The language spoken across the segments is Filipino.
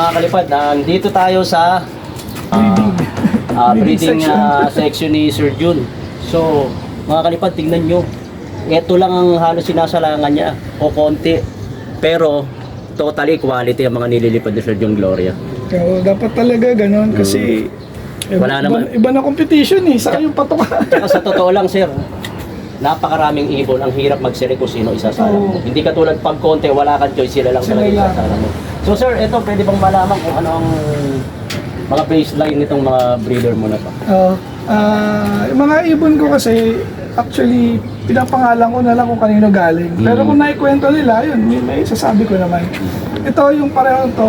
mga kalipad, nandito tayo sa ah, ah, breeding ah, section ni Sir Jun. So, mga kalipad, tingnan nyo. Ito lang ang halos sinasalangan niya o konti. Pero, totally quality ang mga nililipad ni Sir Jun Gloria. So, dapat talaga ganun kasi iba, Wala naman. Iba, iba na competition eh. Saka yung patok. Tsaka sa totoo lang, sir, napakaraming ibon. Ang hirap mag-select kung sino isasala mo. Oo. Hindi katulad pag konti, wala kang choice, sila lang talaga isasala mo. So sir, ito pwede bang malaman kung ano ang mga baseline nitong mga breeder mo na to? Oo. Ah, yung mga ibon ko kasi actually pinapangalan ko na lang kung kanino galing. Pero Mm. kung naikwento nila, yun, may, may sasabi ko naman. Ito yung pareho to,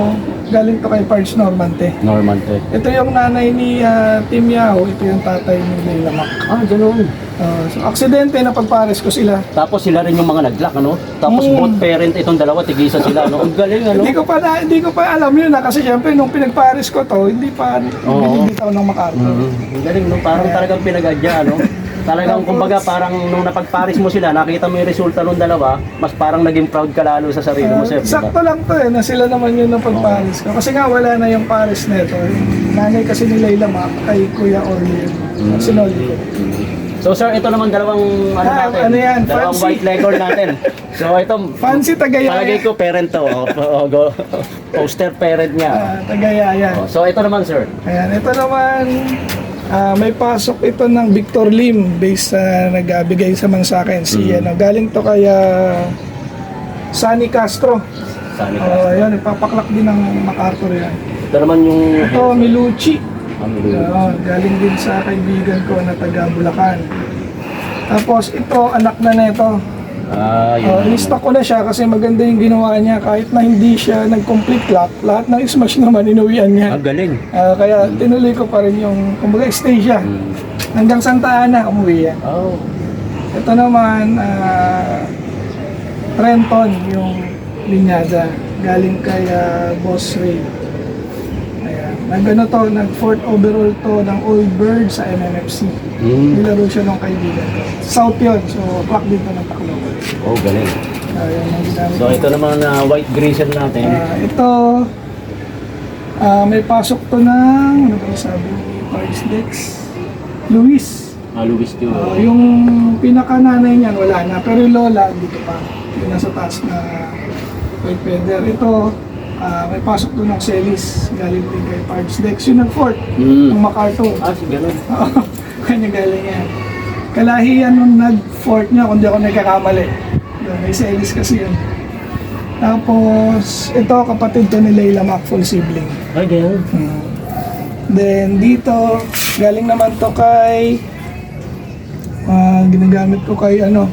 galing to kay Pards Normante. Norman to. Ito yung nanay ni ah, Tim Yao, ito yung tatay ni Leila Mac. Ah, ganoon. Ah, so aksidente na pagpares ko sila. Tapos sila rin yung mga nag-lock, ano? Tapos Mm. both parent itong dalawa, tigisa sila, ano? Ang galing, ano? Hindi ko pa na, hindi ko pa alam yun na kasi syempre nung pinagpares ko to, hindi pa Oo. binibitaw ng MacArthur. Mhm. Ang galing, no? Parang talagang pinagadya, ano? Talagang, kumbaga, parang nung napagparis mo sila, nakita mo yung resulta nung dalawa, mas parang naging proud ka lalo sa sarili mo, Ah, sir, di ba? sakto lang to eh, na sila naman yun ng pagpares ko. Kasi nga wala na yung pares nito. Yung nanay kasi ni Layla Mac kay Kuya Orly. Mm. Sinoli ko. So sir, ito naman dalawang ano Ah, natin. ano yan? Dalawang Fancy. white leghorn natin. So ito Fancy Tagayaya. palagay ko parent to. O, o, go- poster parent niya. Ah, Tagayaya. O, so ito naman sir. Ayan, ito naman, ah, may pasok ito ng Victor Lim based sa nagbigay sa man sa akin. Si, Mm. ano, galing to kay ah, Sunny Castro. Ka. Oh, ayan, ipapaklak din ng MacArthur yan. Ito naman yung Ito, Milucci. Ano Oo, galing din sa kaibigan ko na taga Bulacan. Tapos ito, anak na neto. Ah, yun. Uh, in-stock ko na siya kasi maganda yung ginawa niya. Kahit na hindi siya nag-complete lock, lahat ng smash naman inuwian niya. Ang galing. Ah, kaya tinuloy ko pa rin yung, kumbaga stay siya. Mm. Hanggang Santa Ana, umuwi yan. Oh. Ito naman, ah, Trenton, yung linyada. Galing kay ah, Boss Ray. Ayan. Nag-ano to, nag-fourth overall to ng Old Bird sa MMFC. Mm. Nilaro siya ng kaibigan. South yun, so clock dito ng Tacloban. Oh, galing. Ayan ang. So ito naman na white grizzle natin. Ah, ito, ah, may pasok to ng, ano ba yung sabi ni Paris Dex? Luis. Ah, Luis Dio. Ah, yung pinaka-nanay niyan, wala na. Pero yung lola, dito pa. Yung nasa taas na white feather. Ito, ah, may pasok to ng Celis. Galing din kay Paris Dex. Yung nag-fort, Mm. ng MacArthur. Ah, si ganun. Oo, kanya galing yan. Kalahiyan nung nag-fort niya, kung di ako nagkakamali. May Celis kasi yun. Tapos, ito kapatid to ni Layla Mac, full sibling. Ay, ganun. Hmm. Then dito, galing naman to kay ah, ginagamit ko kay ano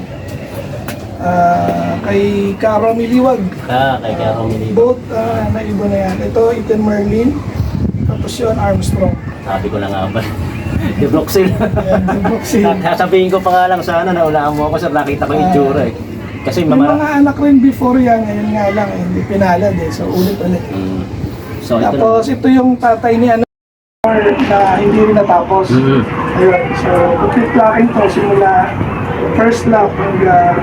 ah, kay Caro Miliwag. Ah, kay Karo Mili. Both ah, na iba na yan. Ito, Ethan Merlin. Tapos yun, Armstrong. Sabi ko na nga ba. Di Broxil. Ayan, yung boxing. Sasabihin ko pa nga lang sana na ulaan mo ako sa nakita ko yung itsura eh. Kasi May mamara... mga anak rin before yan, ngayon nga lang, eh, hindi pinalad eh. So ulit-ulit. Mm. So ito na. Tapos ito yung tatay ni ano na hindi rin natapos. Mm. Ayun, so complete locking to simula first lap hanggang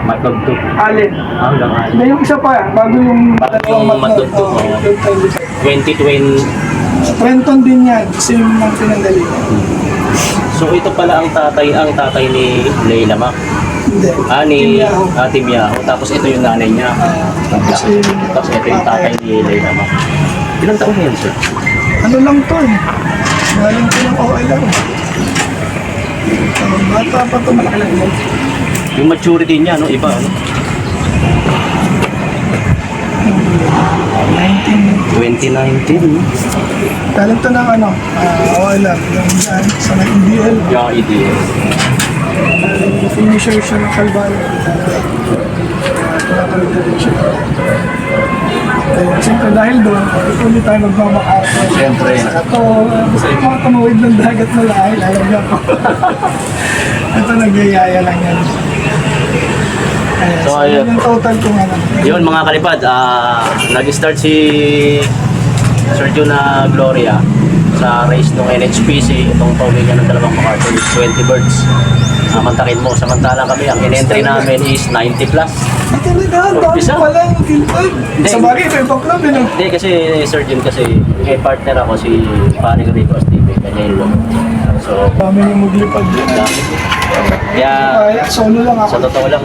Matugtog. alin. Hanggang ano. Hindi, yung isa pa, bago yung Bago yung matugtog, Oo, oo. yung time design. 2020. Trenton din yan, same ng pinanggalingan. So ito pala ang tatay, ang tatay ni Leila Mac. Hindi. Ah, ni Tim Yao. ah, Tim Yao. Tapos ito yung nanay niya. Ah, tapos yung Tapos ito yung tatay ni Leila Mac. Ilang taon na yan, sir? Ano lang to eh. Galing ko ng OLR. Uh, bata pa to, malaki lang yun. Yung maturity niya, no? Iba, ano? 19. 2019, no? Galing to ng ano, uh, OLR. Yung dyan, sa nag-EBL. Yeah, idea. Finisher siya ng Calvano. Tumatawid na din siya. Siyempre dahil doon, ulit tayo magmamakasal. Siyempre. Saka to, sa mga tumawid ng dagat na lahi, alam niya ko. Ito nagyayaya lang yan. So, ayun. yun yung total kung ano. Yun mga kalipad, ah, nag-start si Sergio na Gloria sa race ng NHPC, itong pawingan ng dalawang MacArthur is 20 birds. Ah, mo, samantalang kami, ang in-entry namin is 90 plus. Ay, talaga, ang dami Umpisa? pala yung gilpad. Sa bagay, may baklap yun. ah. Hindi kasi Sir Jun kasi may partner ako si Paring Rico Steve, kanya yung. So, Dami yung maglipad dami. Kaya Kaya, solo lang sa ako. totoo lang,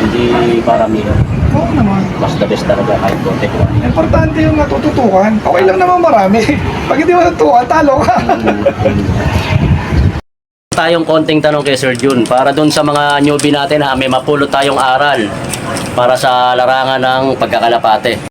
hindi paramihan. Oo naman. Mas the best talaga kahit konti ko. Importante yung natututukan. Okay lang naman marami. Pag hindi mo natutukan, talo ka. tayong konting tanong kay Sir Jun para dun sa mga newbie natin ha, may mapulot tayong aral para sa larangan ng pagkakalapate.